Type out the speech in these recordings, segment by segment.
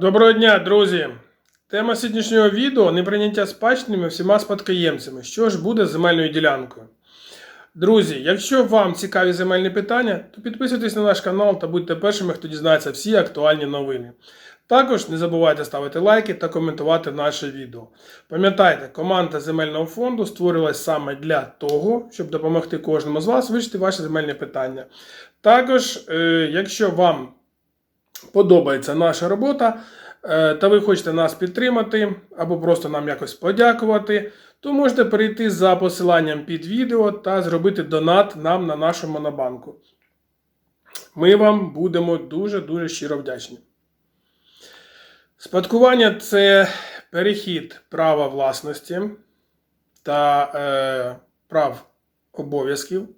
Доброго дня, друзі! Тема сьогоднішнього відео неприйняття спадщинами всіма спадкоємцями. Що ж буде з земельною ділянкою? Друзі, якщо вам цікаві земельні питання, то підписуйтесь на наш канал та будьте першими, хто дізнається всі актуальні новини. Також не забувайте ставити лайки та коментувати наше відео. Пам'ятайте, команда земельного фонду створилась саме для того, щоб допомогти кожному з вас вирішити ваші земельні питання. Також, е, якщо вам подобається наша робота, е, та ви хочете нас підтримати або просто нам якось подякувати, то можете перейти за посиланням під відео та зробити донат нам на нашу монобанку. Ми вам будемо дуже-дуже щиро вдячні. Спадкування це перехід права власності та е, прав обов'язків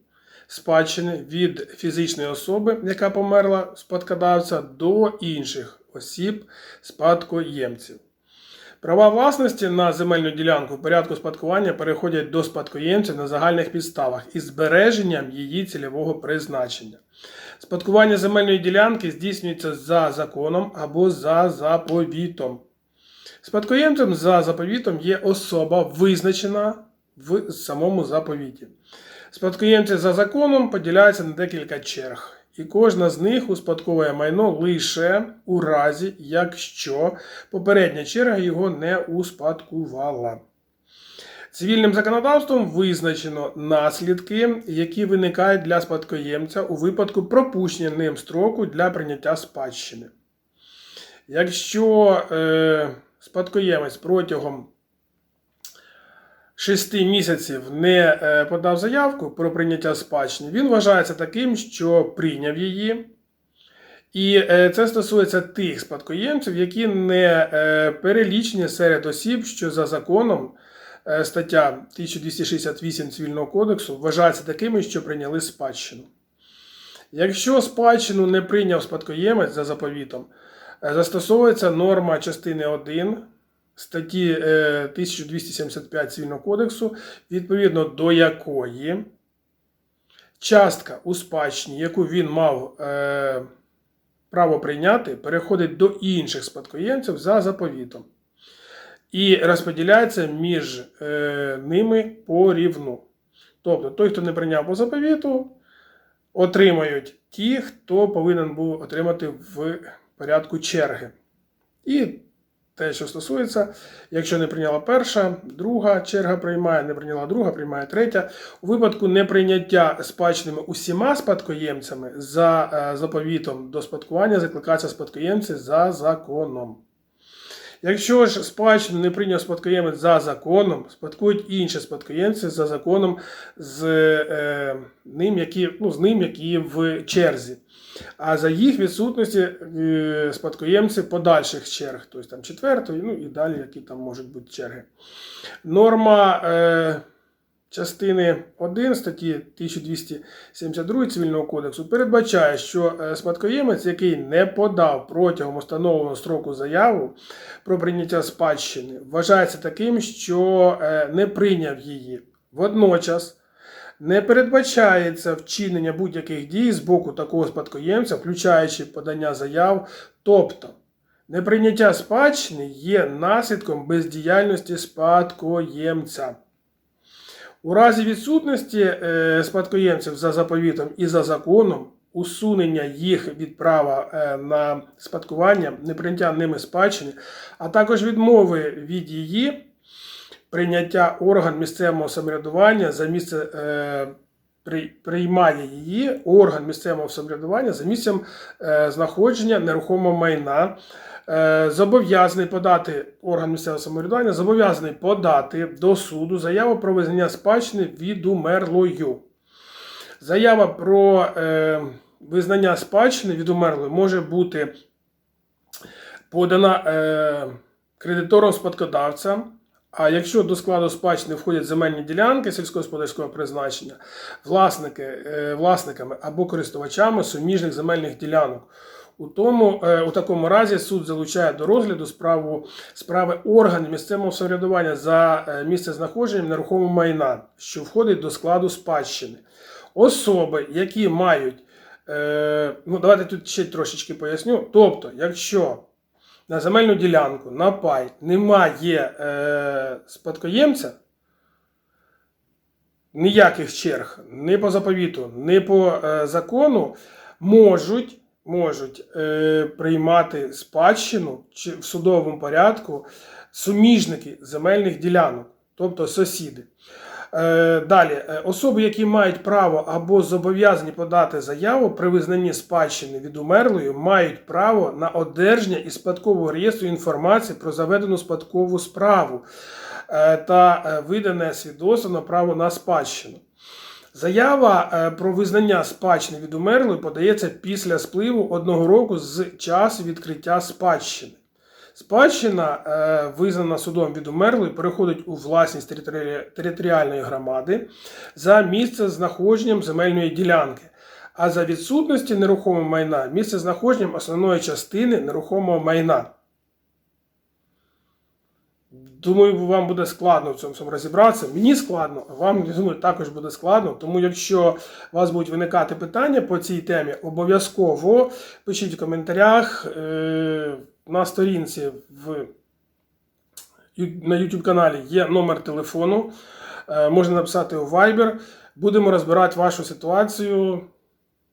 спадщини від фізичної особи, яка померла спадкодавця, до інших осіб спадкоємців. Права власності на земельну ділянку в порядку спадкування переходять до спадкоємців на загальних підставах із збереженням її цільового призначення. Спадкування земельної ділянки здійснюється за законом або за заповітом. Спадкоємцем за заповітом є особа, визначена в самому заповіті. Спадкоємці за законом поділяються на декілька черг, і кожна з них успадковує майно лише у разі, якщо попередня черга його не успадкувала. Цивільним законодавством визначено наслідки, які виникають для спадкоємця у випадку пропущення ним строку для прийняття спадщини. Якщо е, спадкоємець протягом 6 місяців не е, подав заявку про прийняття спадщини, він вважається таким, що прийняв її. І е, це стосується тих спадкоємців, які не е, перелічені серед осіб, що за законом стаття 1268 Цивільного кодексу вважаються такими, що прийняли спадщину. Якщо спадщину не прийняв спадкоємець за заповітом, застосовується норма частини 1 статті е, 1275 Цивільного кодексу, відповідно до якої частка у спадщині, яку він мав е, право прийняти, переходить до інших спадкоємців за заповітом і розподіляється між е, ними порівну. Тобто, той, хто не прийняв по заповіту, отримають ті, хто повинен був отримати в порядку черги. І те, що стосується, якщо не прийняла перша, друга черга приймає, не прийняла друга, приймає третя. У випадку неприйняття спадщинами усіма спадкоємцями за е, заповітом до спадкування закликаються спадкоємці за законом. Якщо ж спадщину не прийняв спадкоємець за законом, спадкують інші спадкоємці за законом з е, ним, які, ну, з ним, які в черзі. А за їх відсутності е, спадкоємці подальших черг, тобто там четвертої, ну і далі, які там можуть бути черги. Норма е, частини 1 статті 1272 Цивільного кодексу передбачає, що е, спадкоємець, який не подав протягом установленого строку заяву про прийняття спадщини, вважається таким, що е, не прийняв її. Водночас не передбачається вчинення будь-яких дій з боку такого спадкоємця, включаючи подання заяв. Тобто, неприйняття спадщини є наслідком бездіяльності спадкоємця. У разі відсутності е, спадкоємців за заповітом і за законом, усунення їх від права е, на спадкування, неприйняття ними спадщини, а також відмови від її прийняття орган місцевого самоврядування за місце е, приймає її орган місцевого самоврядування за місцем е, знаходження нерухомого майна. Е, Зобов'язаний подати орган місцевого самоврядування, зобов'язаний подати до суду заяву про визнання спадщини від умерлою. Заява про е, визнання спадщини від умерлої може бути подана кредитором спадкодавця. А якщо до складу спадщини входять земельні ділянки сільськогосподарського призначення, власники, е, власниками або користувачами суміжних земельних ділянок, у, тому, е, у такому разі суд залучає до розгляду справу, справи органів місцевого самоврядування за е, місцезнаходженням нерухомого майна, що входить до складу спадщини. Особи, які мають, ну давайте тут ще трошечки поясню. Тобто, якщо на земельну ділянку, на пай немає е, спадкоємця, ніяких черг, ні по заповіту, ні по е, закону, можуть, можуть е, приймати спадщину чи в судовому порядку суміжники земельних ділянок, тобто сусіди. Е, Далі, е, особи, які мають право або зобов'язані подати заяву при визнанні спадщини від умерлої, мають право на одержання із спадкового реєстру інформації про заведену спадкову справу е, та видане свідоцтво на право на спадщину. Заява про визнання спадщини від умерлої подається після спливу одного року з часу відкриття спадщини. Спадщина, е, визнана судом від умерлої, переходить у власність територі- територіальної громади за місце знаходженням земельної ділянки, а за відсутності нерухомого майна місце знаходженням основної частини нерухомого майна. Думаю, вам буде складно в цьому розібратися. Мені складно, а вам думаю, також буде складно. Тому, якщо у вас будуть виникати питання по цій темі, обов'язково пишіть в коментарях е, на сторінці в, на YouTube каналі є номер телефону. Е, можна написати у Viber. Будемо розбирати вашу ситуацію,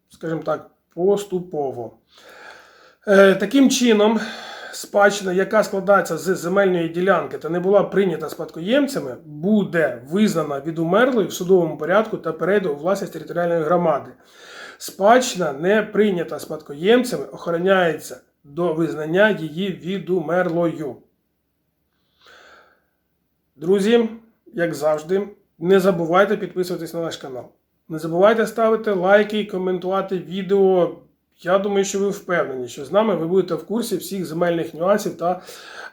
скажімо так, поступово. Е, Таким чином, спадщина, яка складається з земельної ділянки та не була прийнята спадкоємцями, буде визнана від умерлої в судовому порядку та перейде у власність територіальної громади. Спадщина, не прийнята спадкоємцями, охороняється до визнання її відумерлою. Друзі, як завжди, не забувайте підписуватись на наш канал. Не забувайте ставити лайки, і коментувати відео. Я думаю, що ви впевнені, що з нами ви будете в курсі всіх земельних нюансів та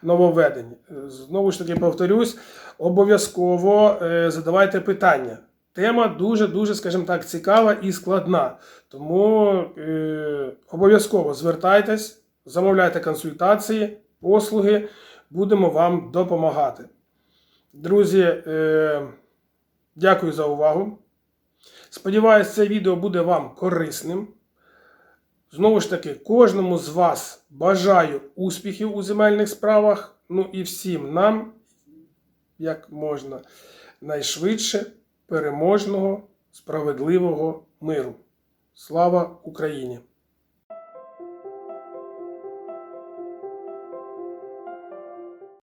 нововведень. Знову ж таки, повторюсь, обов'язково е, задавайте питання. Тема дуже-дуже, скажімо так, цікава і складна. Тому е, обов'язково звертайтесь, замовляйте консультації, послуги, будемо вам допомагати. Друзі, е, дякую за увагу. Сподіваюсь, це відео буде вам корисним. Знову ж таки, кожному з вас бажаю успіхів у земельних справах. Ну і всім нам, як можна найшвидше, переможного, справедливого миру. Слава Україні!